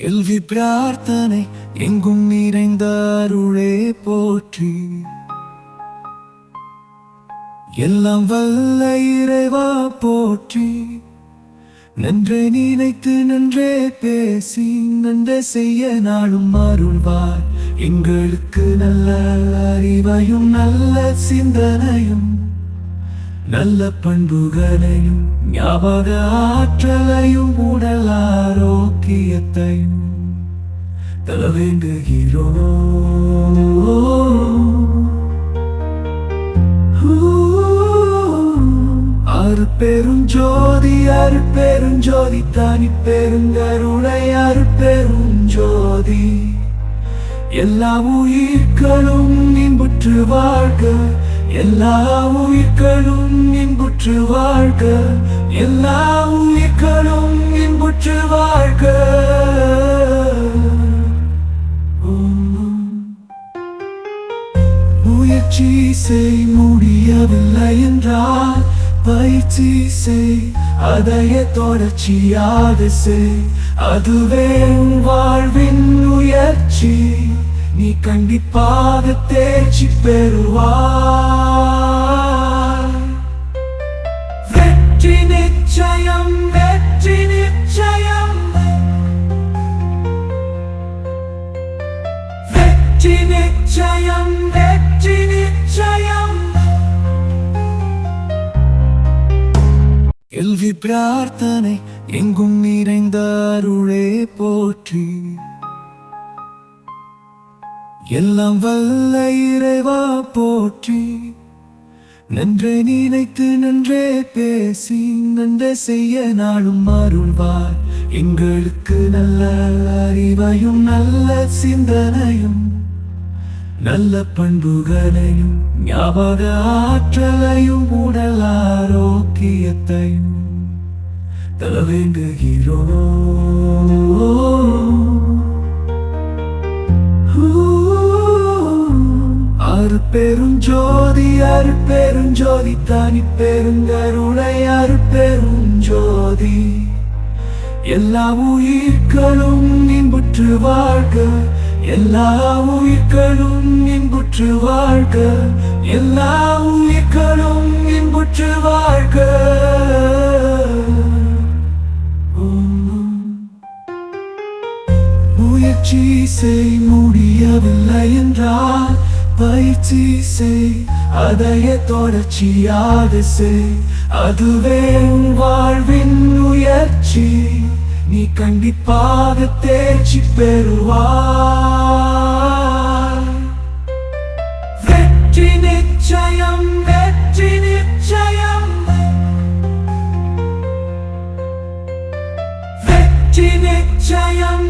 LV பிரார்த்தனை எங்கும் நிறைந்த அருளே போற்றி. எல்லாம் வல்ல இறைவா போற்றி. நன்றே நினைத்து நன்றே பேசி நன்றே செய்ய நாளும் அருள்வார். எங்களுக்கு நல்ல அறிவையும் நல்ல சிந்தனையும் நல்ல பண்புகளையும் ஞாபக ஆற்றலையும் உடல் ஆரோக்கியத்தையும் தர வேண்டுகிறோ அருப்பெரும் ஜோதி அருப்பெரும் ஜோதி தனி பெருங்கருணை அருப்பெரும் ஜோதி. எல்லா உயிர்களும் இன்புற்று வாழ்க. எல்லா உயிர்களும் இன்புற்று வாழ்க. எல்லா உயிர்களும் இன்புற்று வாழ்க. முயற்சி செய் முடியவில்லை என்றால் பயிற்சி செய் அதைய தொடர்ச்சியாக செய். அதுவே வாழ்வு நீ கண்டிப்பாக தேர்ச்சி பெறுவார் வெற்றி நிச்சயம் வெற்றி நிச்சயம். வெற்றி நிச்சயம் வெற்றி நிச்சயம். எல்வி பிரார்த்தனை எங்கும் நிறைந்த அருளே போற்றி. எல்லாம் வல்ல இறைவா போற்றி. நன்றே நினைத்து நன்றே பேசி நன்றே செய்ய நாளும் அருள்வார். எங்களுக்கு நல்ல அறிவையும் நல்ல சிந்தனையும் நல்ல பண்புகளையும் ஞாபக ஆற்றலையும் உடல் ஆரோக்கியத்தையும் தர வேண்டுகிறோம். அருப்பெரும் ஜோதி அருப்பெரும் ஜோதி தனி பெருங்கருணை அருப்பெரும் ஜோதி எல்லா உயிர்களும் இன்புற்று வாழ்க எல்லா உயிர்களும் இன்புற்று வாழ்க எல்லா உயிர்களும் இன்புற்று வாழ்க. முயற்சி செய் முடியவில்லை என்றால் பயிற்சி செய் அதைய தொடர்ச்சியாக செய் அதுவே உன் வாழ்வின் உயர்ச்சி. நீ கண்டிப்பாக தேர்ச்சி பெறுவார் வெற்றி நிச்சயம் வெற்றி நிச்சயம். வெற்றி நிச்சயம்